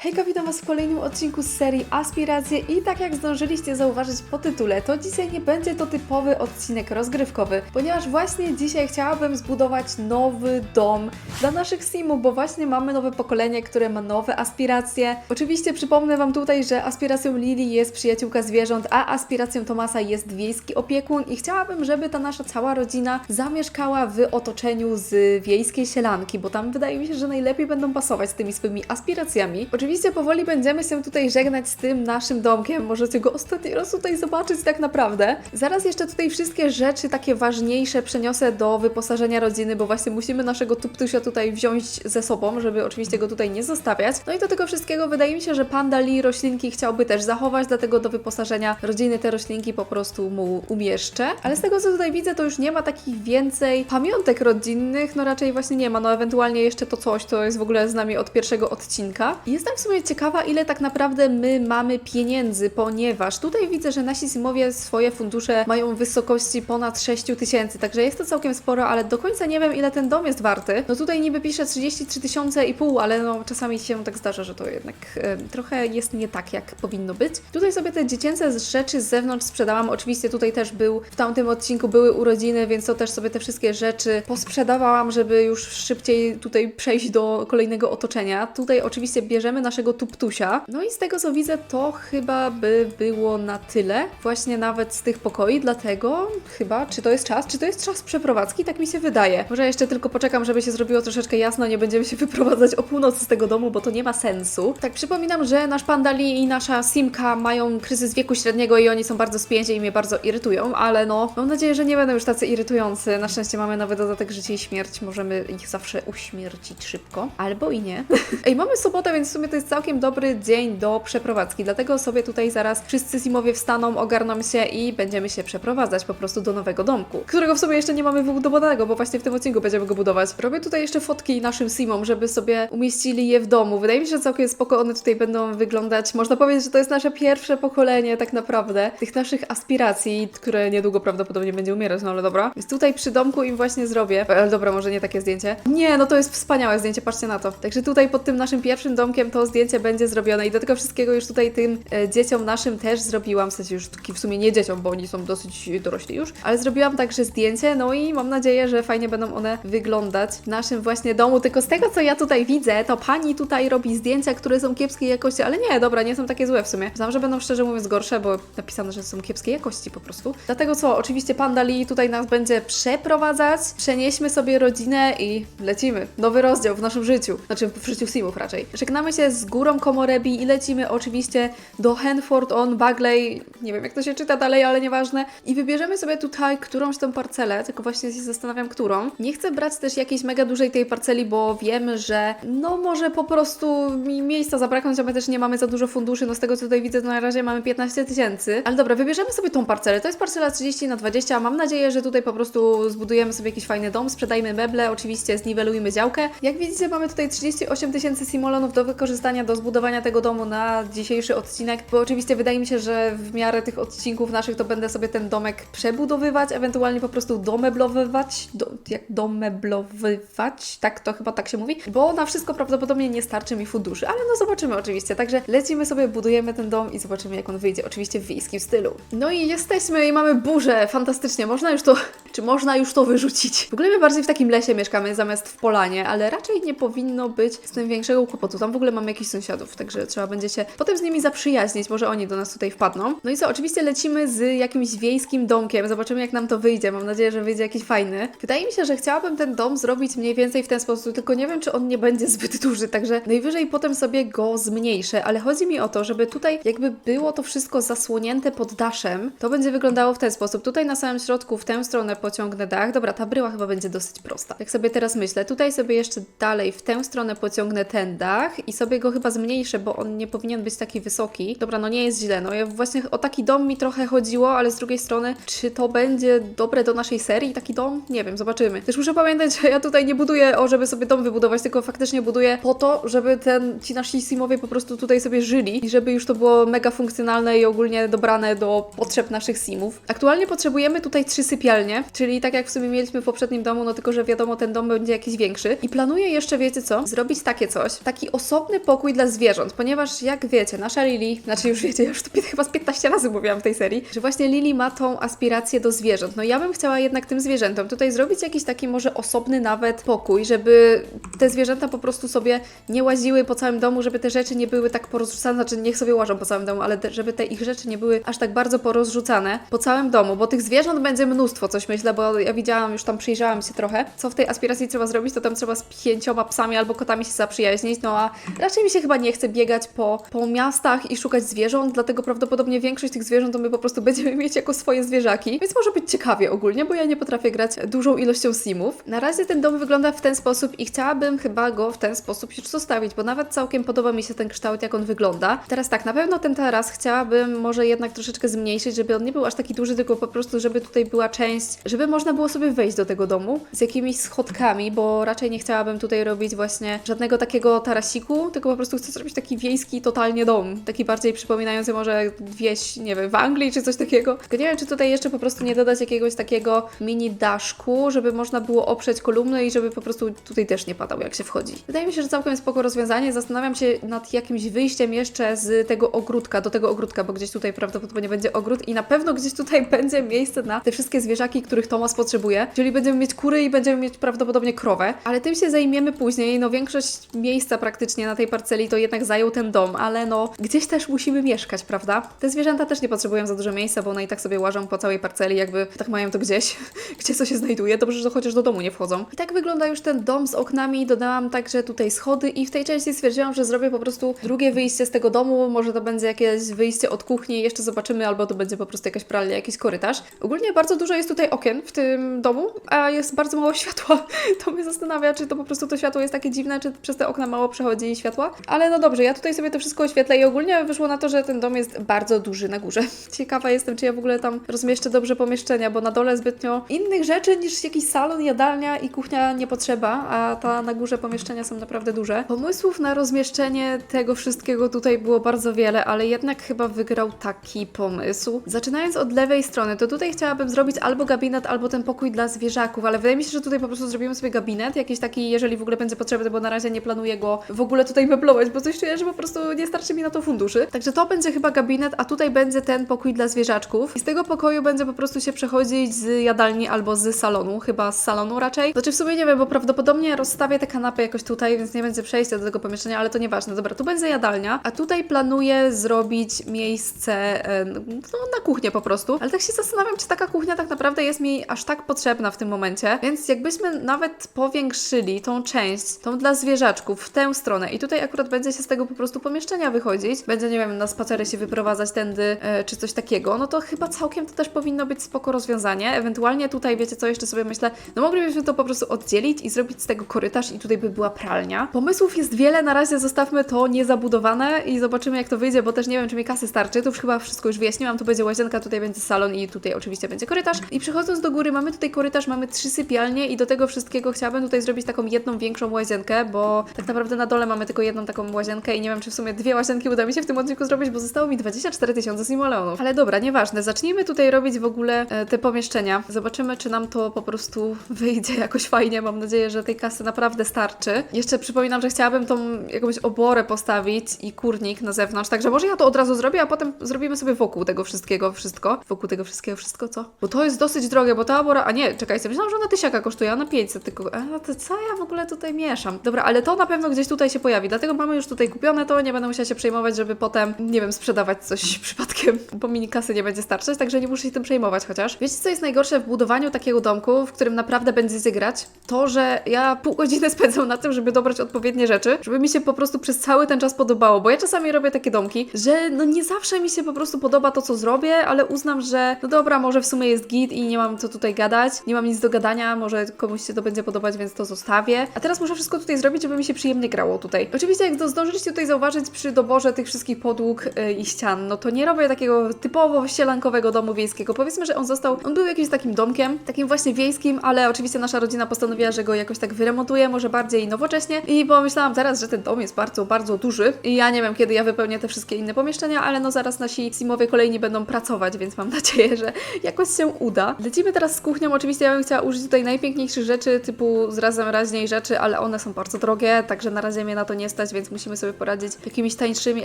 Hejka, witam Was w kolejnym odcinku z serii Aspiracje i tak jak zdążyliście zauważyć po tytule, to dzisiaj nie będzie to typowy odcinek rozgrywkowy, ponieważ właśnie dzisiaj chciałabym zbudować nowy dom dla naszych simów, bo właśnie mamy nowe pokolenie, które ma nowe aspiracje. Oczywiście przypomnę Wam tutaj, że aspiracją Lili jest przyjaciółka zwierząt, a aspiracją Tomasa jest wiejski opiekun i chciałabym, żeby ta nasza cała rodzina zamieszkała w otoczeniu z wiejskiej sielanki, bo tam wydaje mi się, że najlepiej będą pasować z tymi swoimi aspiracjami. Oczywiście powoli będziemy się tutaj żegnać z tym naszym domkiem. Możecie go ostatni raz tutaj zobaczyć tak naprawdę. Zaraz jeszcze tutaj wszystkie rzeczy takie ważniejsze przeniosę do wyposażenia rodziny, bo właśnie musimy naszego tuptusia tutaj wziąć ze sobą, żeby oczywiście go tutaj nie zostawiać. No i do tego wszystkiego wydaje mi się, że Panda Lee roślinki chciałby też zachować, dlatego do wyposażenia rodziny te roślinki po prostu mu umieszczę. Ale z tego co tutaj widzę, to już nie ma takich więcej pamiątek rodzinnych, no raczej właśnie nie ma, no ewentualnie jeszcze to coś, to jest w ogóle z nami od pierwszego odcinka. Jestem w ciekawa, ile tak naprawdę my mamy pieniędzy, ponieważ tutaj widzę, że nasi simowie swoje fundusze mają w wysokości ponad 6 tysięcy, także jest to całkiem sporo, ale do końca nie wiem, ile ten dom jest warty. No tutaj niby pisze 33 tysiące i pół, ale no czasami się tak zdarza, że to jednak e, trochę jest nie tak, jak powinno być. Tutaj sobie te dziecięce rzeczy z zewnątrz sprzedałam, oczywiście tutaj też był, w tamtym odcinku były urodziny, więc to też sobie te wszystkie rzeczy posprzedawałam, żeby już szybciej tutaj przejść do kolejnego otoczenia. Tutaj oczywiście bierzemy naszego tuptusia. No i z tego co widzę, to chyba by było na tyle, właśnie nawet z tych pokoi, dlatego chyba, czy to jest czas? Czy to jest czas przeprowadzki? Tak mi się wydaje. Może jeszcze tylko poczekam, żeby się zrobiło troszeczkę jasno, nie będziemy się wyprowadzać o północy z tego domu, bo to nie ma sensu. Tak, przypominam, że nasz Pandali i nasza Simka mają kryzys wieku średniego i oni są bardzo spięci i mnie bardzo irytują, ale no, mam nadzieję, że nie będą już tacy irytujący. Na szczęście mamy nowy dodatek życie i śmierć, możemy ich zawsze uśmiercić szybko. Albo i nie. Ej, mamy sobotę, więc w sumie to jest całkiem dobry dzień do przeprowadzki, dlatego sobie tutaj zaraz wszyscy Simowie wstaną, ogarną się i będziemy się przeprowadzać po prostu do nowego domku, którego w sumie jeszcze nie mamy wybudowanego, bo właśnie w tym odcinku będziemy go budować. Robię tutaj jeszcze fotki naszym Simom, żeby sobie umieścili je w domu. Wydaje mi się, że całkiem spoko one tutaj będą wyglądać. Można powiedzieć, że to jest nasze pierwsze pokolenie tak naprawdę tych naszych aspiracji, które niedługo prawdopodobnie będzie umierać, no ale dobra. Więc tutaj przy domku im właśnie zrobię. Ale dobra, może nie takie zdjęcie. Nie, no to jest wspaniałe zdjęcie, patrzcie na to. Także tutaj pod tym naszym pierwszym domkiem to zdjęcie będzie zrobione i do tego wszystkiego już tutaj tym e, dzieciom naszym też zrobiłam, w sensie już w sumie nie dzieciom, bo oni są dosyć dorośli już, ale zrobiłam także zdjęcie, no i mam nadzieję, że fajnie będą one wyglądać w naszym właśnie domu. Tylko z tego, co ja tutaj widzę, to pani tutaj robi zdjęcia, które są kiepskiej jakości, ale nie, dobra, nie są takie złe w sumie. Znam, że będą szczerze mówiąc gorsze, bo napisano, że są kiepskiej jakości po prostu. Dlatego co, oczywiście Panda Lee tutaj nas będzie przeprowadzać, przenieśmy sobie rodzinę i lecimy. Nowy rozdział w naszym życiu, znaczy w życiu Simów raczej. Żegnamy się z górą Komorebi i lecimy oczywiście do Henford on Bagley, nie wiem jak to się czyta dalej, ale nieważne. I wybierzemy sobie tutaj którąś tą parcelę, tylko właśnie się zastanawiam, którą. Nie chcę brać też jakiejś mega dużej tej parceli, bo wiem, że no może po prostu mi miejsca zabraknąć, a my też nie mamy za dużo funduszy, no z tego co tutaj widzę, to na razie mamy 15 tysięcy. Ale dobra, wybierzemy sobie tą parcelę. To jest parcela 30 na 20. Mam nadzieję, że tutaj po prostu zbudujemy sobie jakiś fajny dom, sprzedajmy meble, oczywiście zniwelujmy działkę. Jak widzicie, mamy tutaj 38 tysięcy simolonów do wykorzystania do zbudowania tego domu na dzisiejszy odcinek, bo oczywiście wydaje mi się, że w miarę tych odcinków naszych to będę sobie ten domek przebudowywać, ewentualnie po prostu domeblowywać, do, jak domeblowywać, tak to chyba tak się mówi, bo na wszystko prawdopodobnie nie starczy mi funduszy, ale no zobaczymy oczywiście, także lecimy sobie, budujemy ten dom i zobaczymy jak on wyjdzie, oczywiście w wiejskim stylu. No i jesteśmy i mamy burzę, fantastycznie, można już to, czy można już to wyrzucić? W ogóle my bardziej w takim lesie mieszkamy zamiast w polanie, ale raczej nie powinno być z tym większego kłopotu, tam w ogóle mamy jakichś sąsiadów, także trzeba będzie się potem z nimi zaprzyjaźnić, może oni do nas tutaj wpadną. No i co, oczywiście lecimy z jakimś wiejskim domkiem, zobaczymy jak nam to wyjdzie, mam nadzieję, że wyjdzie jakiś fajny. Wydaje mi się, że chciałabym ten dom zrobić mniej więcej w ten sposób, tylko nie wiem, czy on nie będzie zbyt duży, także najwyżej potem sobie go zmniejszę, ale chodzi mi o to, żeby tutaj jakby było to wszystko zasłonięte pod daszem, to będzie wyglądało w ten sposób. Tutaj na samym środku w tę stronę pociągnę dach. Dobra, ta bryła chyba będzie dosyć prosta. Jak sobie teraz myślę, tutaj sobie jeszcze dalej w tę stronę pociągnę ten dach i sobie go chyba zmniejszę, bo on nie powinien być taki wysoki. Dobra, no nie jest źle. No ja właśnie o taki dom mi trochę chodziło, ale z drugiej strony, czy to będzie dobre do naszej serii taki dom? Nie wiem, zobaczymy. Też muszę pamiętać, że ja tutaj nie buduję o, żeby sobie dom wybudować, tylko faktycznie buduję po to, żeby ten, ci nasi simowie po prostu tutaj sobie żyli i żeby już to było mega funkcjonalne i ogólnie dobrane do potrzeb naszych simów. Aktualnie potrzebujemy tutaj trzy sypialnie, czyli tak jak w sumie mieliśmy w poprzednim domu, no tylko, że wiadomo, ten dom będzie jakiś większy. I planuję jeszcze, wiecie co, zrobić takie coś, taki osobny pokój dla zwierząt, ponieważ jak wiecie, nasza Lili, znaczy już wiecie, ja już to chyba z 15 razy mówiłam w tej serii, że właśnie Lili ma tą aspirację do zwierząt. No ja bym chciała jednak tym zwierzętom tutaj zrobić jakiś taki może osobny nawet pokój, żeby te zwierzęta po prostu sobie nie łaziły po całym domu, żeby te rzeczy nie były tak porozrzucane, znaczy niech sobie łażą po całym domu, ale te, żeby te ich rzeczy nie były aż tak bardzo porozrzucane po całym domu, bo tych zwierząt będzie mnóstwo, coś myślę, bo ja widziałam, już tam przyjrzałam się trochę, co w tej aspiracji trzeba zrobić, to tam trzeba z pięcioma psami albo kotami się zaprzyjaźnić, no a raczej mi się chyba nie chce biegać po, po miastach i szukać zwierząt, dlatego prawdopodobnie większość tych zwierząt to my po prostu będziemy mieć jako swoje zwierzaki, więc może być ciekawie ogólnie, bo ja nie potrafię grać dużą ilością simów. Na razie ten dom wygląda w ten sposób i chciałabym chyba go w ten sposób już zostawić, bo nawet całkiem podoba mi się ten kształt, jak on wygląda. Teraz tak, na pewno ten taras chciałabym może jednak troszeczkę zmniejszyć, żeby on nie był aż taki duży, tylko po prostu, żeby tutaj była część, żeby można było sobie wejść do tego domu z jakimiś schodkami, bo raczej nie chciałabym tutaj robić właśnie żadnego takiego tarasiku, tylko po prostu chcę zrobić taki wiejski totalnie dom, taki bardziej przypominający może wieś, nie wiem, w Anglii czy coś takiego. Tylko nie wiem, czy tutaj jeszcze po prostu nie dodać jakiegoś takiego mini daszku, żeby można było oprzeć kolumny i żeby po prostu tutaj też nie padał, jak się wchodzi. Wydaje mi się, że całkiem spoko rozwiązanie. Zastanawiam się nad jakimś wyjściem jeszcze z tego ogródka, do tego ogródka, bo gdzieś tutaj prawdopodobnie będzie ogród i na pewno gdzieś tutaj będzie miejsce na te wszystkie zwierzaki, których Tomas potrzebuje. Czyli będziemy mieć kury i będziemy mieć prawdopodobnie krowę, ale tym się zajmiemy później. No większość miejsca praktycznie na tej parceli to jednak zajął ten dom, ale no gdzieś też musimy mieszkać, prawda? Te zwierzęta też nie potrzebują za dużo miejsca, bo one i tak sobie łażą po całej parceli, jakby tak mają to gdzieś, gdzie co się znajduje. Dobrze, że chociaż do domu nie wchodzą. I tak wygląda już ten dom z oknami. Dodałam także tutaj schody i w tej części stwierdziłam, że zrobię po prostu drugie wyjście z tego domu. Może to będzie jakieś wyjście od kuchni, jeszcze zobaczymy, albo to będzie po prostu jakaś pralnia, jakiś korytarz. Ogólnie bardzo dużo jest tutaj okien w tym domu, a jest bardzo mało światła. To mnie zastanawia, czy to po prostu to światło jest takie dziwne, czy przez te okna mało przechodzi światła. Ale no dobrze, ja tutaj sobie to wszystko oświetlę i ogólnie wyszło na to, że ten dom jest bardzo duży na górze. Ciekawa jestem, czy ja w ogóle tam rozmieszczę dobrze pomieszczenia, bo na dole zbytnio innych rzeczy niż jakiś salon, jadalnia i kuchnia nie potrzeba, a ta na górze pomieszczenia są naprawdę duże. Pomysłów na rozmieszczenie tego wszystkiego tutaj było bardzo wiele, ale jednak chyba wygrał taki pomysł. Zaczynając od lewej strony, to tutaj chciałabym zrobić albo gabinet, albo ten pokój dla zwierzaków, ale wydaje mi się, że tutaj po prostu zrobimy sobie gabinet, jakiś taki, jeżeli w ogóle będzie potrzebny, bo na razie nie planuję go w ogóle tutaj bo coś czuję, że po prostu nie starczy mi na to funduszy. Także to będzie chyba gabinet, a tutaj będzie ten pokój dla zwierzaczków. I z tego pokoju będzie po prostu się przechodzić z jadalni albo z salonu, chyba z salonu raczej. Znaczy w sumie nie wiem, bo prawdopodobnie rozstawię te kanapy jakoś tutaj, więc nie będzie przejścia do tego pomieszczenia, ale to nieważne. Dobra, tu będzie jadalnia, a tutaj planuję zrobić miejsce e, no, na kuchnię po prostu. Ale tak się zastanawiam, czy taka kuchnia tak naprawdę jest mi aż tak potrzebna w tym momencie. Więc jakbyśmy nawet powiększyli tą część, tą dla zwierzaczków w tę stronę i tutaj akurat będzie się z tego po prostu pomieszczenia wychodzić, będzie, nie wiem, na spacery się wyprowadzać tędy e, czy coś takiego, no to chyba całkiem to też powinno być spoko rozwiązanie. Ewentualnie tutaj, wiecie co, jeszcze sobie myślę, no moglibyśmy to po prostu oddzielić i zrobić z tego korytarz i tutaj by była pralnia. Pomysłów jest wiele, na razie zostawmy to niezabudowane i zobaczymy jak to wyjdzie, bo też nie wiem, czy mi kasy starczy, to już chyba wszystko już wyjaśniłam, tu będzie łazienka, tutaj będzie salon i tutaj oczywiście będzie korytarz. I przechodząc do góry, mamy tutaj korytarz, mamy trzy sypialnie i do tego wszystkiego chciałabym tutaj zrobić taką jedną większą łazienkę, bo tak naprawdę na dole mamy tylko jedną taką łazienkę i nie wiem, czy w sumie dwie łazienki uda mi się w tym odcinku zrobić, bo zostało mi 24 tysiące simoleonów. Ale dobra, nieważne. Zacznijmy tutaj robić w ogóle e, te pomieszczenia. Zobaczymy, czy nam to po prostu wyjdzie jakoś fajnie. Mam nadzieję, że tej kasy naprawdę starczy. Jeszcze przypominam, że chciałabym tą jakąś oborę postawić i kurnik na zewnątrz, także może ja to od razu zrobię, a potem zrobimy sobie wokół tego wszystkiego wszystko. Wokół tego wszystkiego wszystko, co? Bo to jest dosyć drogie, bo ta obora... A nie, czekajcie, myślałam, że ona tysiaka kosztuje, a ona 500 tylko... A no to co ja w ogóle tutaj mieszam? Dobra, ale to na pewno gdzieś tutaj się pojawi, dlatego mamy już tutaj kupione to, nie będę musiała się przejmować, żeby potem, nie wiem, sprzedawać coś przypadkiem, bo mini kasy nie będzie starczać, także nie muszę się tym przejmować chociaż. Wiecie, co jest najgorsze w budowaniu takiego domku, w którym naprawdę będziecie grać? To, że ja pół godziny spędzam na tym, żeby dobrać odpowiednie rzeczy, żeby mi się po prostu przez cały ten czas podobało, bo ja czasami robię takie domki, że no nie zawsze mi się po prostu podoba to, co zrobię, ale uznam, że no dobra, może w sumie jest git i nie mam co tutaj gadać, nie mam nic do gadania, może komuś się to będzie podobać, więc to zostawię. A teraz muszę wszystko tutaj zrobić, żeby mi się przyjemnie grało tutaj. Oczywiście, jak to zdążyliście tutaj zauważyć przy doborze tych wszystkich podłóg yy, i ścian, no to nie robię takiego typowo sielankowego domu wiejskiego. Powiedzmy, że on został, on był jakimś takim domkiem, takim właśnie wiejskim, ale oczywiście nasza rodzina postanowiła, że go jakoś tak wyremontuje, może bardziej nowocześnie i pomyślałam teraz, że ten dom jest bardzo, bardzo duży i ja nie wiem, kiedy ja wypełnię te wszystkie inne pomieszczenia, ale no zaraz nasi simowie kolejni będą pracować, więc mam nadzieję, że jakoś się uda. Lecimy lecimy teraz z kuchnią. Oczywiście ja bym chciała użyć tutaj najpiękniejszych rzeczy, typu z razem raźniej rzeczy, ale one są bardzo drogie, także na razie mnie na to nie stać, więc musimy sobie poradzić jakimiś tańszymi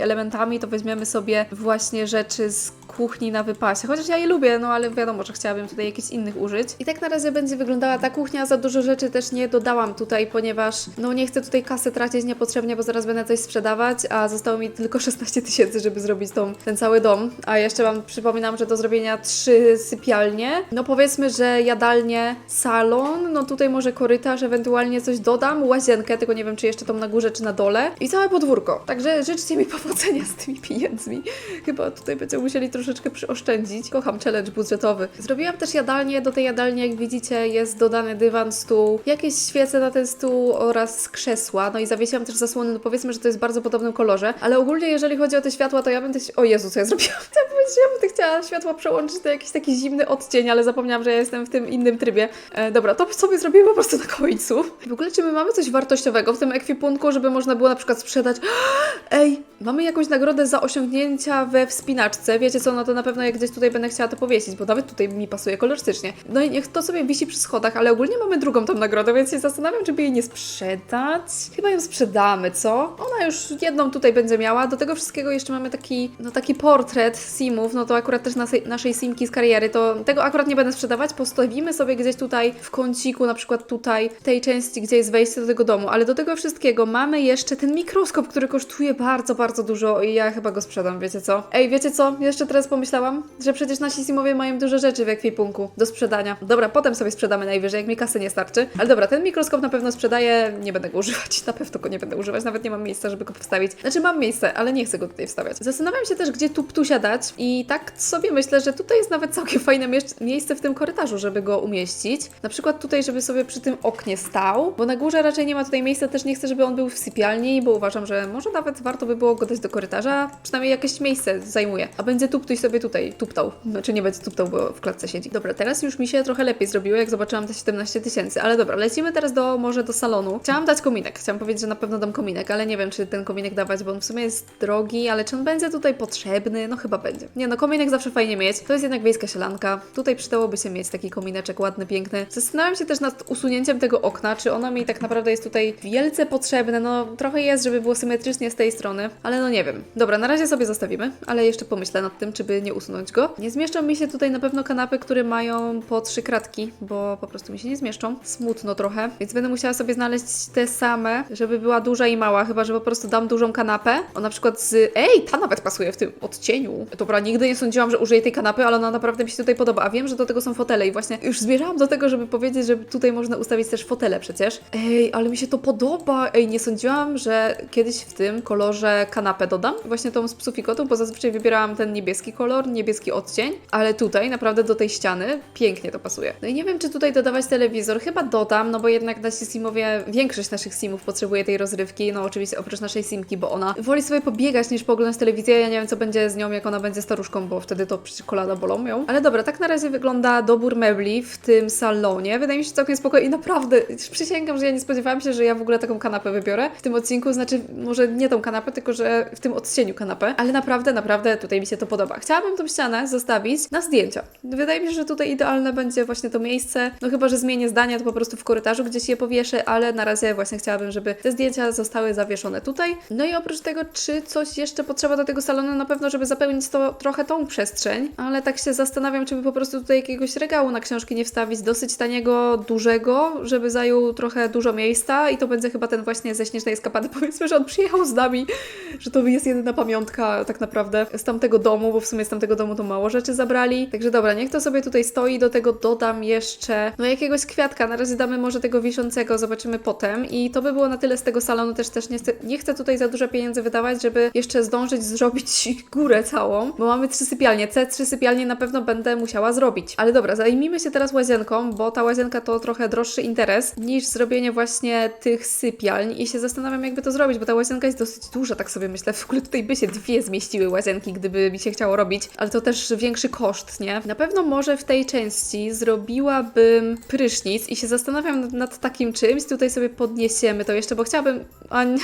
elementami. To weźmiemy sobie właśnie rzeczy z kuchni na wypasie. Chociaż ja je lubię, no ale wiadomo, że chciałabym tutaj jakichś innych użyć. I tak na razie będzie wyglądała ta kuchnia. Za dużo rzeczy też nie dodałam tutaj, ponieważ no nie chcę tutaj kasy tracić niepotrzebnie, bo zaraz będę coś sprzedawać, a zostało mi tylko 16 tysięcy, żeby zrobić tą, ten cały dom. A jeszcze Wam przypominam, że do zrobienia trzy sypialnie. No powiedzmy, że jadalnie, salon, no tutaj może korytarz, ewentualnie coś dodam, łazienkę, tylko nie wiem, czy jeszcze tą na górze, czy na dole. I całe podwórko. Także życzcie mi powodzenia z tymi pieniędzmi. Chyba tutaj będziemy musieli troszeczkę przyoszczędzić. Kocham challenge budżetowy. Zrobiłam też jadalnię. Do tej jadalni, jak widzicie, jest dodany dywan, stół, jakieś świece na ten stół oraz krzesła. No i zawiesiłam też zasłony, no powiedzmy, że to jest w bardzo podobnym kolorze. Ale ogólnie, jeżeli chodzi o te światła, to ja bym te... O Jezu, co ja zrobiłam? Ja bym chciała światła przełączyć na jakiś taki zimny odcień, ale zapomniałam, że ja jestem w tym innym trybie. E, dobra, to sobie zrobimy po prostu na końcu. W ogóle, czy my mamy coś wartościowego w tym ekwipunku, żeby można było na przykład sprzedać Ej, mamy jakąś nagrodę za osiągnięcia we wspinaczce. Wiecie co, no to na pewno jak gdzieś tutaj będę chciała to powiesić, bo nawet tutaj mi pasuje kolorystycznie. No i niech to sobie wisi przy schodach, ale ogólnie mamy drugą tą nagrodę, więc się zastanawiam, czy by jej nie sprzedać. Chyba ją sprzedamy, co? Ona już jedną tutaj będzie miała. Do tego wszystkiego jeszcze mamy taki, no taki portret simów, no to akurat też naszej, naszej simki z kariery, to tego akurat nie będę sprzedawać. Postawimy sobie gdzieś tutaj w kąciku, na przykład tutaj, tej części, gdzie jest wejście do tego domu, ale do tego wszystkiego mamy jeszcze ten mikroskop, który kosztuje bardzo, bardzo dużo i ja chyba go sprzedam, wiecie co? Ej, wiecie co? Jeszcze teraz pomyślałam, że przecież nasi simowie mają dużo rzeczy w ekwipunku do sprzedania. Dobra, potem sobie sprzedamy najwyżej, jak mi kasy nie starczy. Ale dobra, ten mikroskop na pewno sprzedaję, nie będę go używać, na pewno go nie będę używać, nawet nie mam miejsca, żeby go wstawić. Znaczy mam miejsce, ale nie chcę go tutaj wstawiać. Zastanawiam się też, gdzie tu ptusia dać i tak sobie myślę, że tutaj jest nawet całkiem fajne mie- miejsce w tym korytarzu, żeby go umieścić. Na przykład tutaj, żeby sobie przy tym oknie stał, bo na górze raczej nie ma tutaj miejsca, też nie chcę, żeby on był w sypialni, bo uważam, że może nawet warto by było go dać do korytarza, przynajmniej jakieś miejsce zajmuje. A będzie tuptuś sobie tutaj tuptał. Znaczy nie będzie tuptał, bo w klatce siedzi. Dobra, teraz już mi się trochę lepiej zrobiło, jak zobaczyłam te 17 tysięcy, ale dobra, lecimy teraz do, może do salonu. Chciałam dać kominek, chciałam powiedzieć, że na pewno dam kominek, ale nie wiem, czy ten kominek dawać, bo on w sumie jest drogi, ale czy on będzie tutaj potrzebny? No chyba będzie. Nie no, kominek zawsze fajnie mieć. To jest jednak wiejska sielanka. Tutaj przydałoby się mieć taki komineczek ładny, piękny. Zastanawiam się też nad usunięciem tego okna, czy ono mi tak naprawdę jest tutaj wielce potrzebne. No trochę jest, żeby było symetrycznie z tej strony, ale no nie wiem. Dobra, na razie sobie zostawimy, ale jeszcze pomyślę nad tym, czy by nie usunąć go. Nie zmieszczą mi się tutaj na pewno kanapy, które mają po trzy kratki, bo po prostu mi się nie zmieszczą. Smutno trochę, więc będę musiała sobie znaleźć te same, żeby była duża i mała, chyba że po prostu dam dużą kanapę. O na przykład z... Ej, ta nawet pasuje w tym odcieniu. Dobra, nigdy nie sądziłam, że użyję tej kanapy, ale ona naprawdę mi się tutaj podoba. A wiem, że do tego są fotele i właśnie już zmierzałam do tego, żeby powiedzieć, że tutaj można ustawić też fotele przecież. Ej, ale mi się to podoba. Ej, nie sądziłam, że kiedyś w tym kolorze kanapę dodam. Właśnie tą z kotów, bo zazwyczaj wybierałam ten niebieski kolor, niebieski odcień, ale tutaj naprawdę do tej ściany pięknie to pasuje. No i nie wiem, czy tutaj dodawać telewizor. Chyba dodam, no bo jednak nasi simowie, większość naszych simów potrzebuje tej rozrywki. No oczywiście oprócz naszej simki, bo ona woli sobie pobiegać niż pooglądać telewizję. Ja nie wiem, co będzie z nią, jak ona będzie staruszką, bo wtedy to przecież kolana bolą ją. Ale dobra, tak na razie wygląda dobór mebli w tym salonie. Wydaje mi się całkiem spokojnie i naprawdę przysięgam, że ja nie spodziewałam się, że ja w ogóle taką kanapę wybiorę w tym odcinku. Znaczy, może nie tą kanapę, tylko że w tym odcieniu kanapę. Ale naprawdę, naprawdę tutaj mi się to podoba. Chciałabym tą ścianę zostawić na zdjęcia. Wydaje mi się, że tutaj idealne będzie właśnie to miejsce. No chyba, że zmienię zdania, to po prostu w korytarzu gdzieś je powieszę, ale na razie właśnie chciałabym, żeby te zdjęcia zostały zawieszone tutaj. No i oprócz tego, czy coś jeszcze potrzeba do tego salonu? Na pewno, żeby zapełnić to trochę tą przestrzeń, ale tak się zastanawiam, czy by po prostu tutaj jakiegoś regału na książki nie wstawić, dosyć taniego, dużego, żeby zajął trochę dużo miejsca i to będzie chyba ten właśnie ze Śnieżnej Powiedzmy, że on przyjechał z nami, że to jest jedyna pamiątka tak naprawdę z tamtego domu, bo w sumie z tamtego domu to mało rzeczy zabrali. Także dobra, niech to sobie tutaj stoi, do tego dodam jeszcze no jakiegoś kwiatka, na razie damy może tego wiszącego, zobaczymy potem. I to by było na tyle z tego salonu, też też nie chcę, nie chcę tutaj za dużo pieniędzy wydawać, żeby jeszcze zdążyć zrobić górę całą, bo mamy trzy sypialnie, te trzy sypialnie na pewno będę musiała zrobić. Ale dobra, zajmijmy się teraz łazienką, bo ta łazienka to trochę droższy interes niż zrobienie właśnie tych sypialń. I się zastanawiam jakby to zrobić, bo ta łazienka jest dosyć duża, tak sobie myślę. W ogóle tutaj by się dwie zmieściły łazienki, gdyby mi się chciało robić, ale to też większy koszt, nie? Na pewno może w tej części zrobiłabym prysznic i się zastanawiam nad, nad takim czymś. Tutaj sobie podniesiemy to jeszcze, bo chciałabym... A,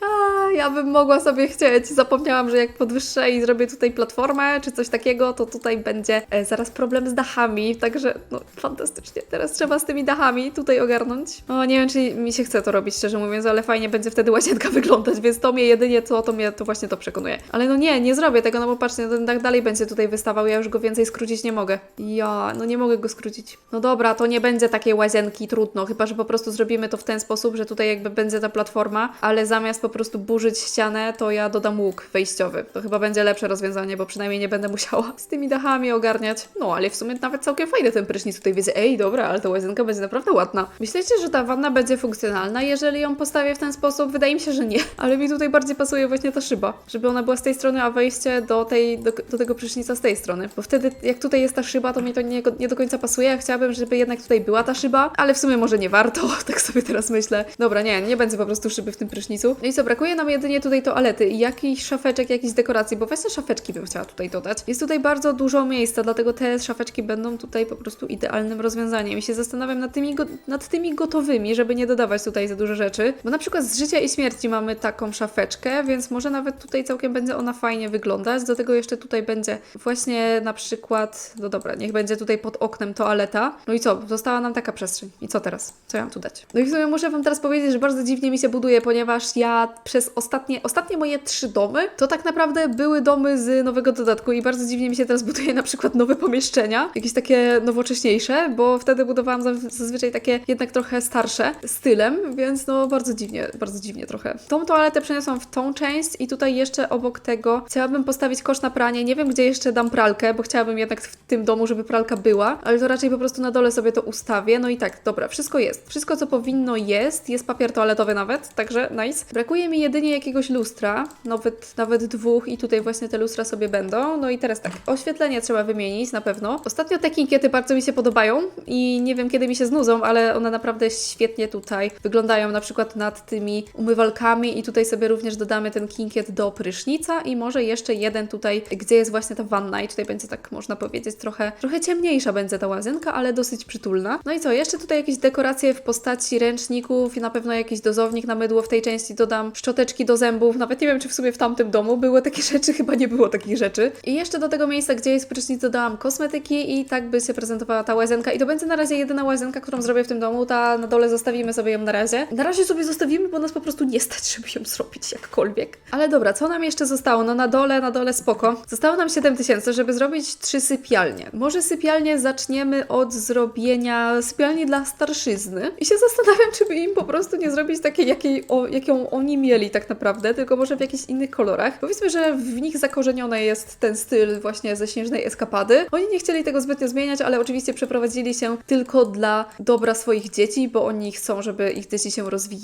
A, ja bym mogła sobie chcieć. Zapomniałam, że jak podwyższę i zrobię tutaj platformę czy coś takiego, to tutaj będzie e, zaraz problem z dachami, także no fantastycznie. Teraz trzeba z tymi dachami tutaj ogarnąć. O, nie wiem, czy mi się chce to robić, szczerze mówiąc, ale fajnie będzie wtedy łazienka wyglądać, więc to mnie jedynie to, to mnie to właśnie to przekonuje. Ale no nie, nie zrobię tego, no bo patrzcie, ten dach dalej będzie tutaj wystawał, ja już go więcej skrócić nie mogę. Ja, no nie mogę go skrócić. No dobra, to nie będzie takiej łazienki, trudno, chyba, że po prostu zrobimy to w ten sposób, że tutaj jakby będzie ta platforma, ale zamiast po prostu burzyć ścianę, to ja dodam łuk wejściowy. To chyba będzie lepsze rozwiązanie, bo przynajmniej nie będę musiała z tymi dachami ogarniać. No, ale w sumie nawet całkiem fajny ten prysznic tutaj widzę. Ej, dobra, ale ta łazienka będzie naprawdę ładna. Myślicie, że ta wanna będzie funkcjonalna, jeżeli ją postawię w ten sposób? Wydaje mi się, że nie. Ale mi tutaj bardziej pasuje właśnie ta szyba, żeby ona była z tej strony, a wejście do, tej, do, do tego prysznica z tej strony. Bo wtedy, jak tutaj jest ta szyba, to mi to nie, nie do końca pasuje. Ja chciałabym, żeby jednak tutaj była ta szyba, ale w sumie może nie warto, tak sobie teraz myślę. Dobra, nie, nie będzie po prostu szyby w tym prysznicu. No i co, brakuje nam jedynie tutaj toalety i jakichś szafeczek, jakichś dekoracji, bo właśnie szafeczki bym chciała tutaj dodać. Jest tutaj bardzo dużo miejsca, dlatego te szafeczki będą tutaj po prostu idealnym rozwiązaniem. I się zastanawiam nad tymi, nad tymi gotowymi, żeby nie dodawać tutaj za dużo rzeczy. Bo na przykład z życia i śmierci mamy taką szafeczkę, więc może nawet tutaj całkiem będzie ona fajnie wyglądać. Do tego jeszcze tutaj będzie właśnie na przykład, no dobra, niech będzie tutaj pod oknem toaleta. No i co? Została nam taka przestrzeń. I co teraz? Co ja mam tu dać? No i w sumie muszę Wam teraz powiedzieć, że bardzo dziwnie mi się buduje, ponieważ ja przez ostatnie, ostatnie moje trzy domy, to tak naprawdę były domy z nowego dodatku i bardzo dziwnie mi się teraz buduje na przykład nowe pomieszczenia, jakieś takie nowocześniejsze, bo wtedy budowałam zaz- zazwyczaj takie jednak trochę starsze stylem, więc no bardzo dziwnie, bardzo dziwnie trochę. Tą toaletę przeniosłam w tą część i tutaj jeszcze obok tego chciałabym postawić kosz na pranie. Nie wiem, gdzie jeszcze dam pralkę, bo chciałabym jednak w tym domu, żeby pralka była, ale to raczej po prostu na dole sobie to ustawię. No i tak, dobra, wszystko jest. Wszystko, co powinno jest. Jest papier toaletowy nawet, także nice. Brakuje mi jedynie jakiegoś lustra, nawet, nawet dwóch i tutaj właśnie te lustra sobie będą. No i teraz tak, oświetlenie trzeba wymienić na pewno. Ostatnio te kinkiety bardzo mi się podobają i nie wiem, kiedy mi się znudzą, ale one naprawdę świetnie tutaj wyglądają, na przykład nad tymi umywalkami i tutaj sobie również dodamy ten kinkiet do prysznica i może jeszcze jeden tutaj, gdzie jest właśnie ta wanna i tutaj będzie tak, można powiedzieć, trochę, trochę ciemniejsza będzie ta łazienka, ale dosyć przytulna. No i co, jeszcze tutaj jakieś dekoracje w postaci ręczników i na pewno jakiś dozownik na mydło w tej części dodam, szczoteczki do zębów, nawet nie wiem, czy w sumie w tamtym domu były takie rzeczy, chyba nie było takich rzeczy. I jeszcze do tego miejsca, gdzie jest prysznic dodałam kosmetyki i tak by się prezentowała ta łazienka i to będzie na razie jedyna łazienka, którą zrobię w tym domu, ta na dole zostawimy sobie ją na razie. Na razie sobie zostawimy, bo nas po prostu nie stać, żeby ją zrobić jakkolwiek. Ale dobra, co nam jeszcze zostało? No na dole, na dole spoko. Zostało nam 7000, żeby zrobić trzy sypialnie. Może sypialnie zaczniemy od zrobienia sypialni dla starszyzny i się zastanawiam, czy by im po prostu nie zrobić takiej, jakiej, o, jaką oni mieli tak naprawdę, tylko może w jakichś innych kolorach. Powiedzmy, że w nich zakorzeniony jest ten styl właśnie ze Śnieżnej Eskapady. Oni nie chcieli tego zbytnio zmieniać, ale oczywiście przeprowadzili się tylko dla dobra swoich dzieci, bo oni chcą, żeby ich dzieci się rozwijały,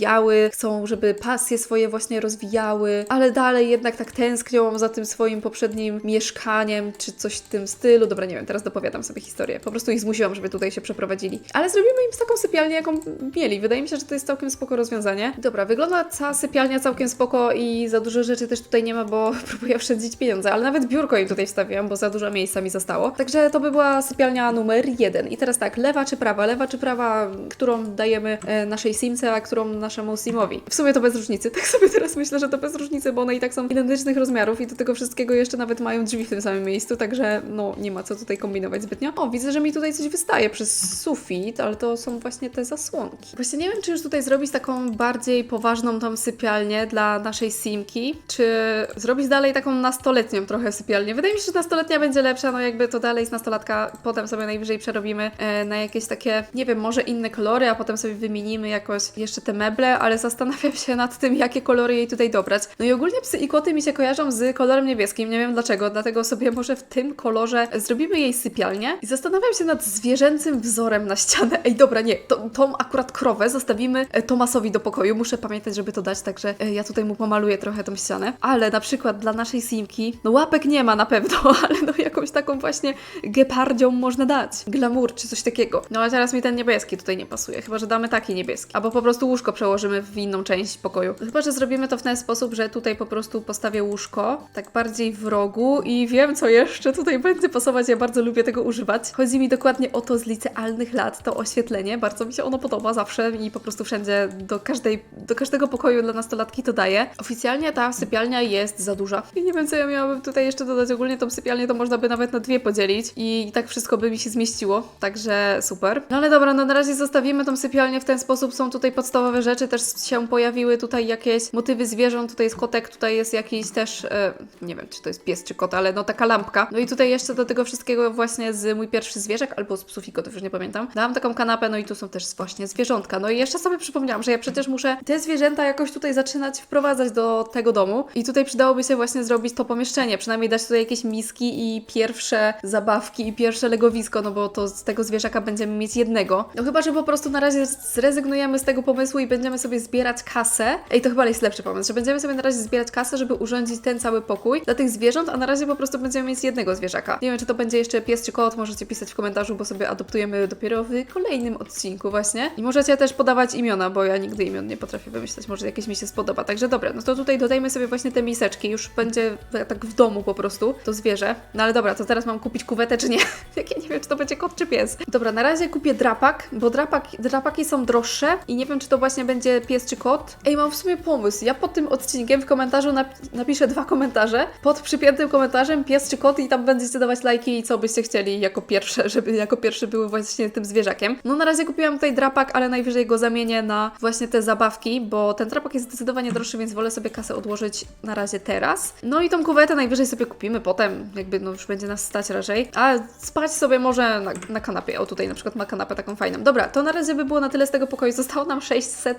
chcą, żeby pasje swoje właśnie rozwijały, ale dalej jednak tak tęsknią za tym swoim poprzednim mieszkaniem, czy coś w tym stylu. Dobra, nie wiem, teraz dopowiadam sobie historię. Po prostu ich zmusiłam, żeby tutaj się przeprowadzili. Ale zrobimy im taką sypialnię, jaką mieli. Wydaje mi się, że to jest całkiem spoko rozwiązanie. Dobra, wygląda cała sypialnia całkiem spoko i za dużo rzeczy też tutaj nie ma, bo próbuję oszczędzić pieniądze, ale nawet biurko im tutaj wstawiłam, bo za dużo miejsca mi zostało. Także to by była sypialnia numer jeden. I teraz tak, lewa czy prawa? Lewa czy prawa, którą dajemy e, naszej simce, a którą naszemu simowi? W sumie to bez różnicy. Tak sobie teraz myślę, że to bez różnicy, bo one i tak są identycznych rozmiarów i do tego wszystkiego jeszcze nawet mają drzwi w tym samym miejscu, także no nie ma co tutaj kombinować zbytnio. O, widzę, że mi tutaj coś wystaje przez sufit, ale to są właśnie te zasłonki. Właśnie nie wiem, czy już tutaj zrobić taką bardziej poważną tą sypialnię dla naszej simki, czy zrobić dalej taką nastoletnią trochę sypialnię. Wydaje mi się, że nastoletnia będzie lepsza, no jakby to dalej z nastolatka, potem sobie najwyżej przerobimy e, na jakieś takie, nie wiem, może inne kolory, a potem sobie wymienimy jakoś jeszcze te meble, ale zastanawiam się nad tym, jakie kolory jej tutaj dobrać. No i ogólnie psy i koty mi się kojarzą z kolorem niebieskim, nie wiem dlaczego, dlatego sobie może w tym kolorze zrobimy jej sypialnię i zastanawiam się nad zwierzęcym wzorem na ścianę. Ej, dobra, nie, to, tą akurat krowę zostawimy e, Tomasowi do pokoju, muszę pamiętać, żeby to dać, także e, ja tutaj mu pomaluję trochę tą ścianę, ale na przykład dla naszej simki, no łapek nie ma na pewno, ale no jakąś taką właśnie gepardzią można dać, glamour czy coś takiego. No ale teraz mi ten niebieski tutaj nie pasuje, chyba, że damy taki niebieski, albo po prostu łóżko przełożymy w inną część pokoju. Chyba, że zrobimy to w ten sposób, że tutaj po prostu postawię łóżko, tak bardziej w rogu i wiem, co jeszcze tutaj będzie pasować, ja bardzo lubię tego używać. Chodzi mi dokładnie o to z licealnych lat, to oświetlenie, bardzo mi się ono podoba zawsze i po prostu wszędzie, do, każdej, do każdego pokoju dla nastolatki to daję. Oficjalnie ta sypialnia jest za duża i nie wiem, co ja miałabym tutaj jeszcze dodać. Ogólnie tą sypialnię to można by nawet na dwie podzielić i tak wszystko by mi się zmieściło, także super. No ale dobra, no na razie zostawimy tą sypialnię w ten sposób, są tutaj podstawowe rzeczy, też się pojawiły tutaj jakieś motywy zwierząt, tutaj jest kotek, tutaj jest jakiś też, e, nie wiem czy to jest pies czy kot, ale no taka lampka. No i tutaj jeszcze do tego wszystkiego właśnie z mój pierwszy zwierzak, albo z psów i kotów, już nie pamiętam. Dałam taką kanapę, no i tu są też właśnie zwierzątka. No i jeszcze sobie przypomniałam, że ja przecież muszę te zwierzęta jakoś tutaj zaczynać wprowadzać do tego domu i tutaj przydałoby się właśnie zrobić to pomieszczenie, przynajmniej dać tutaj jakieś miski i pierwsze zabawki i pierwsze legowisko, no bo to z tego zwierzaka będziemy mieć jednego. No chyba, że po prostu na razie zrezygnujemy z tego pomysłu i będziemy sobie zbierać kasę. Ej, to chyba jest lepszy pomysł, że będziemy sobie na razie zbierać kasę, żeby urządzić ten cały pokój dla tych zwierząt, a na razie po prostu będziemy mieć jednego zwierzaka. Nie wiem, czy to będzie jeszcze pies czy kot, możecie pisać w komentarzu, bo sobie adoptujemy dopiero w kolejnym odcinku właśnie. I możecie też podawać imiona, bo ja nigdy imion nie potrafię wymyśleć, może jakieś mi się spodoba. Także dobra, no to tutaj dodajmy sobie właśnie te miseczki, już będzie tak w domu po prostu to zwierzę. No ale dobra, to teraz mam kupić kuwetę czy nie? Jak ja nie wiem, czy to będzie kot czy pies. Dobra, na razie kupię drapak, bo drapak, drapaki są droższe i nie wiem, czy to właśnie będzie pies czy kot. Ej, mam w sumie pomysł. Ja pod tym odcinkiem w komentarzu nap- napiszę dwa komentarze. Pod przypiętym komentarzem pies czy kot i tam będziecie dawać lajki i co byście chcieli jako pierwsze, żeby jako pierwszy były właśnie tym zwierzakiem. No na razie kupiłam tutaj drapak, ale najwyżej go zamienię na właśnie te zabawki, bo ten drapak jest zdecydowanie droższy, więc wolę sobie kasę odłożyć na razie teraz. No i tą kuwetę najwyżej sobie kupimy potem, jakby no już będzie nas stać raczej. A spać sobie może na, na kanapie. O, tutaj na przykład ma kanapę taką fajną. Dobra, to na razie by było na tyle z tego pokoju. Zostało nam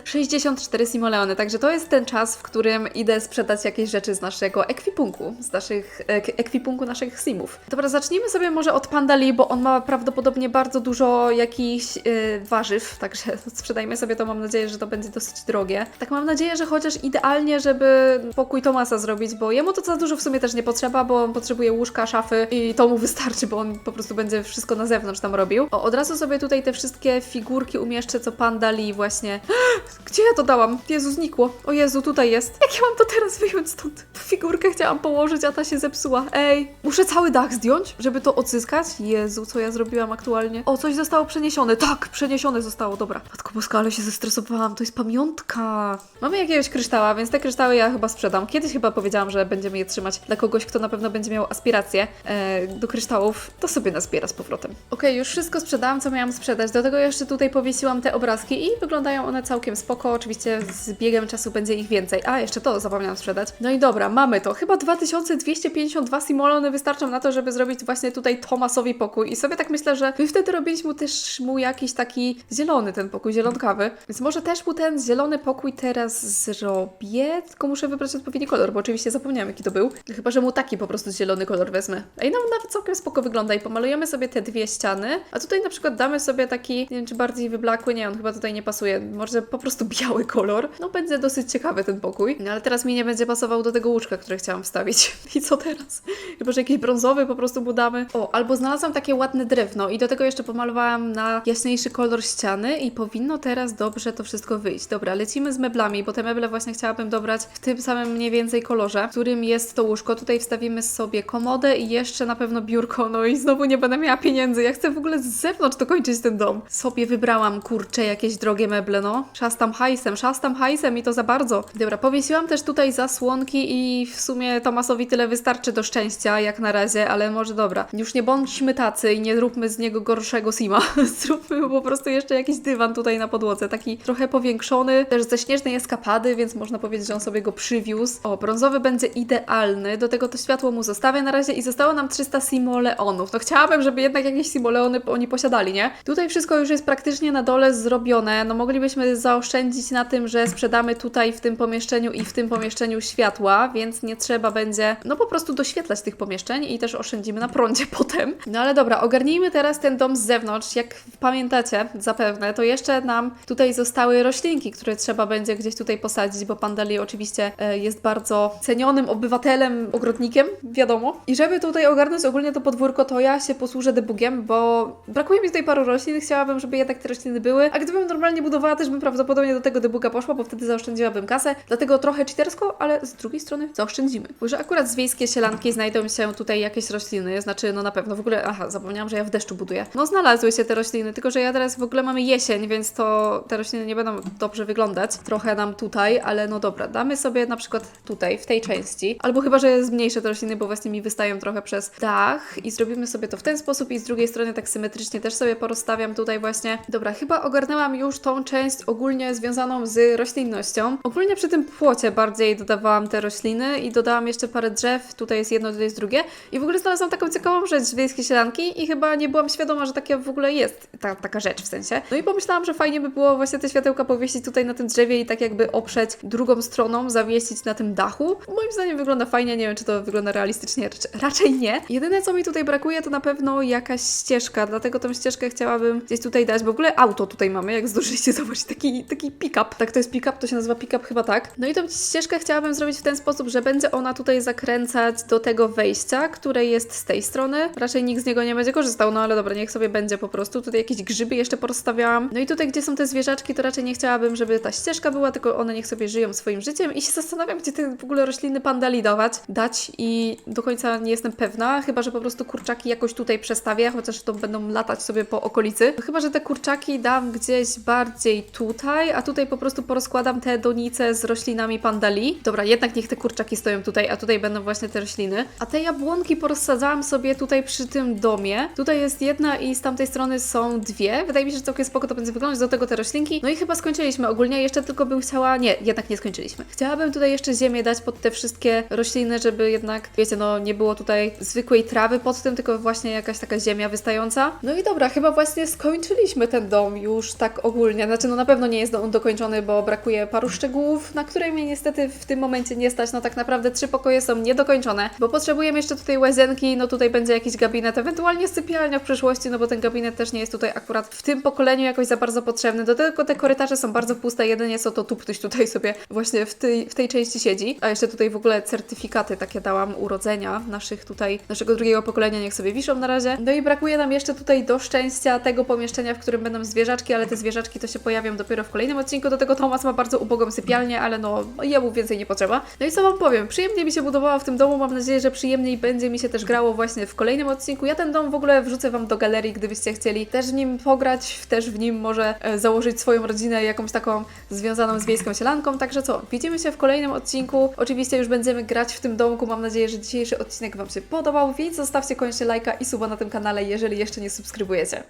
664 simoleony, także to jest ten czas, w którym idę sprzedać jakieś rzeczy z naszego ekwipunku, z naszych ek, ekwipunku naszych simów. Dobra, zacznijmy sobie może od Pandali, bo on ma prawdopodobnie bardzo dużo jakichś yy, warzyw, także sprzedajmy sobie to. Mam nadzieję, że to będzie dosyć drogie. Tak mam nadzieję, że chociaż idealnie, żeby pokój Tomasa zrobić, bo jemu to za dużo w sumie też nie potrzeba, bo on potrzebuje łóżka, szafy i to mu wystarczy, bo on po prostu będzie wszystko na zewnątrz tam robił. O, od razu sobie tutaj te wszystkie figurki umieszczę, co pan dali właśnie. Gdzie ja to dałam? Jezu, znikło. O Jezu, tutaj jest. Jak ja mam to teraz wyjąć stąd? Figurkę chciałam położyć, a ta się zepsuła. Ej, muszę cały dach zdjąć, żeby to odzyskać? Jezu, co ja zrobiłam aktualnie? O, coś zostało przeniesione. Tak, przeniesione zostało, dobra. Matko boska, ale się zestresowałam, to jest pamiątka. Mamy jakiegoś kryształa, więc te kryształy ja chyba sprzedam. Kiedyś chyba powiedziałam, że będziemy je trzymać dla kogoś, kto na pewno będzie miał aspiracje e, do kryształów, to sobie nazbiera z powrotem. Okej, już wszystko sprzedałam, co miałam sprzedać. Do tego jeszcze tutaj powiesiłam te obrazki i wyglądają one całkiem spoko. Oczywiście z biegiem czasu będzie ich więcej. A, jeszcze to zapomniałam sprzedać. No i dobra, mamy to. Chyba 2252 simolony wystarczą na to, żeby zrobić właśnie tutaj Tomasowi pokój. I sobie tak myślę, że my wtedy robiliśmy też mu jakiś taki zielony ten pokój, zielonkawy. Więc może też mu ten zielony pokój teraz zrobię, tylko muszę wybrać odpowiedni kolor, bo oczywiście zapomniałam jaki to był. Chyba, że mu taki po prostu zielony kolor wezmę. Ej, no nawet całkiem spoko wygląda i pomalujemy sobie te dwie ściany, a tutaj na przykład damy sobie taki, nie wiem czy bardziej wyblakły, nie, on chyba tutaj nie pasuje, może po prostu biały kolor. No będzie dosyć ciekawy ten pokój, no ale teraz mi nie będzie pasował do tego łóżka, które chciałam wstawić. I co teraz? Chyba, że jakiś brązowy po prostu mu damy. O, albo znalazłam takie ładne drewno i do tego jeszcze pomalowałam na jaśniejszy kolor ściany i powinno teraz dobrze to wszystko wyjść. Dobra, lecimy z meblami, bo te meble właśnie chciałabym dobrać w tym samym mniej więcej kolorze, w którym jest to łóżko. Tutaj wstawimy sobie komodę i jeszcze na pewno biurko, no i znowu nie będę miała pieniędzy. Ja chcę w ogóle z zewnątrz dokończyć ten dom. Sobie wybrałam, kurczę, jakieś drogie meble, no. Szastam hajsem, szastam hajsem i to za bardzo. Dobra, powiesiłam też tutaj zasłonki i w sumie Tomasowi tyle wystarczy do szczęścia, jak na razie, ale może dobra. Już nie bądźmy tacy i nie róbmy z niego gorszego Sima. Zróbmy po prostu jeszcze jakiś dywan tutaj na podłodze, taki trochę powiększony, też ze śnieżnej eskapady, więc można powiedzieć, że on sobie go przywiózł. O, brązowy będzie idealny, do tego to światło mu zostawię na razie i zostało nam 300 simoleonów. No chciałabym, żeby jednak jakieś simoleony oni posiadali, nie? Tutaj wszystko już jest praktycznie na dole zrobione, no moglibyśmy zaoszczędzić na tym, że sprzedamy tutaj w tym pomieszczeniu i w tym pomieszczeniu światła, więc nie trzeba będzie, no po prostu doświetlać tych pomieszczeń i też oszczędzimy na prądzie potem. No ale dobra, ogarnijmy teraz ten dom z zewnątrz. Jak pamiętacie zapewne, to jeszcze nam tutaj zostały roślinki, które trzeba będzie gdzieś tutaj posadzić, bo pan Dali oczywiście e, jest bardzo cenionym obywatelem, ogrodnikiem, wiadomo. I żeby tutaj ogarnąć ogólnie to podwórko, to ja się posłużę debugiem, bo brakuje mi tutaj paru roślin, chciałabym, żeby jednak te rośliny były, a gdybym normalnie budowała, też bym prawdopodobnie do tego debuga poszła, bo wtedy zaoszczędziłabym kasę, dlatego trochę cheatersko, ale z drugiej strony zaoszczędzimy. Że akurat z wiejskiej sielanki znajdą się tutaj jakieś rośliny, znaczy no na pewno, w ogóle, aha, zapomniałam, że ja w deszczu buduję. No znalazły się te rośliny, tylko że ja teraz w ogóle mamy jesień, więc to te rośliny nie będą dobrze wyglądać. Trochę nam tutaj, ale no dobra, damy sobie na przykład tutaj, w tej części, albo chyba, że zmniejszę te rośliny, bo właśnie mi wystają trochę przez dach i zrobimy sobie to w ten sposób i z drugiej strony tak symetrycznie też sobie porozstawiam tutaj właśnie. Dobra, chyba ogarnęłam już tą część ogólnie związaną z roślinnością. Ogólnie przy tym płocie bardziej dodawałam te rośliny i dodałam jeszcze parę drzew, tutaj jest jedno, tutaj jest drugie i w ogóle znalazłam taką ciekawą rzecz z wiejskiej sielanki i chyba nie byłam świadoma, że takie w ogóle jest ta, taka rzecz w sensie. No i pomyślałam, że fajnie by było właśnie te światełka powiesić tutaj na tym drzewie i tak jakby oprzeć drugą stroną, zawiesić na tym dachu. Moim zdaniem wygląda fajnie, nie wiem czy to wygląda realistycznie, raczej nie. Jedyne co mi tutaj brakuje to na pewno jakaś ścieżka, dlatego tą ścieżkę chciałabym gdzieś tutaj dać, bo w ogóle auto tutaj mamy, jak zdążyliście zobaczyć, taki, taki pick-up. Tak, to jest pick-up, to się nazywa pick-up chyba tak. No i tą ścieżkę chciałabym zrobić w ten sposób, że będzie ona tutaj zakręcać do tego wejścia, które jest z tej strony. Raczej nikt z niego nie będzie korzystał, no ale dobra, niech sobie będzie po prostu. Tutaj jakieś grzyby jeszcze porozstawiałam. No i tutaj, gdzie są te zwierzaczki, to raczej nie chciałabym, żeby ta ścieżka była, tylko one niech sobie żyją swoim życiem i się zastanawiam, gdzie te w ogóle rośliny pandali dawać, dać i do końca nie jestem pewna, chyba, że po prostu kurczaki jakoś tutaj przestawię, chociaż to będą latać sobie po okolicy. Chyba, że te kurczaki dam gdzieś bardziej tutaj, a tutaj po prostu porozkładam te donice z roślinami pandali. Dobra, jednak niech te kurczaki stoją tutaj, a tutaj będą właśnie te rośliny. A te jabłonki porozsadzałam sobie tutaj przy tym domie. Tutaj jest jedna i z tamtej strony są dwie. Wydaje mi się, że całkiem spoko to będzie wyglądać. Do tego te roślinki. No i chyba skończyliśmy ogólnie. Jeszcze tylko bym chciała... Nie, jednak nie skończyliśmy. Chciałabym tutaj jeszcze ziemię dać pod te wszystkie rośliny, żeby jednak, wiecie, no nie było tutaj zwykłej trawy pod tym, tylko właśnie jakaś taka ziemia wystająca. No i dobra, chyba właśnie skończyliśmy ten dom już tak ogólnie. Znaczy, no na pewno nie jest on dokończony, bo brakuje paru szczegółów, na które mnie niestety w tym momencie nie stać. No tak naprawdę trzy pokoje są niedokończone, bo potrzebujemy jeszcze tutaj łazienki, no tutaj będzie jakiś gabinet, ewentualnie sypialnia w przyszłości, no bo ten gabinet też nie jest tutaj akurat w tym pokoleniu jakoś za bardzo potrzebny. Do tego te korytarze są bardzo puste, jedynie co to tu ktoś tutaj sobie właśnie w tej, w tej części siedzi. A jeszcze tutaj w ogóle certyfikaty takie dałam urodzenia naszych tutaj, naszego drugiego pokolenia, niech sobie wiszą na razie. No i brakuje nam jeszcze tutaj do szczęścia tego pomieszczenia, w którym będą zwierzaczki, ale te zwierzaczki to się pojawią dopiero w kolejnym odcinku. Do tego Tomas ma bardzo ubogą sypialnię, ale no jemu więcej nie potrzeba. No i co Wam powiem, przyjemnie mi się budowało w tym domu, mam nadzieję, że przyjemniej będzie mi się też grało właśnie w kolejnym odcinku. Ja ten dom w ogóle wrzucę Wam do galerii, gdybyście chcieli też w nim pograć, też w nim może e, założyć swoją rodzinę jakąś taką związaną z wiejską sielanką. Także co, widzimy się w kolejnym odcinku. Oczywiście już będziemy grać w tym domku. Mam nadzieję, że dzisiejszy odcinek Wam się podobał, więc zostawcie koniecznie lajka i suba na tym kanale, jeżeli jeszcze nie subskrybujecie.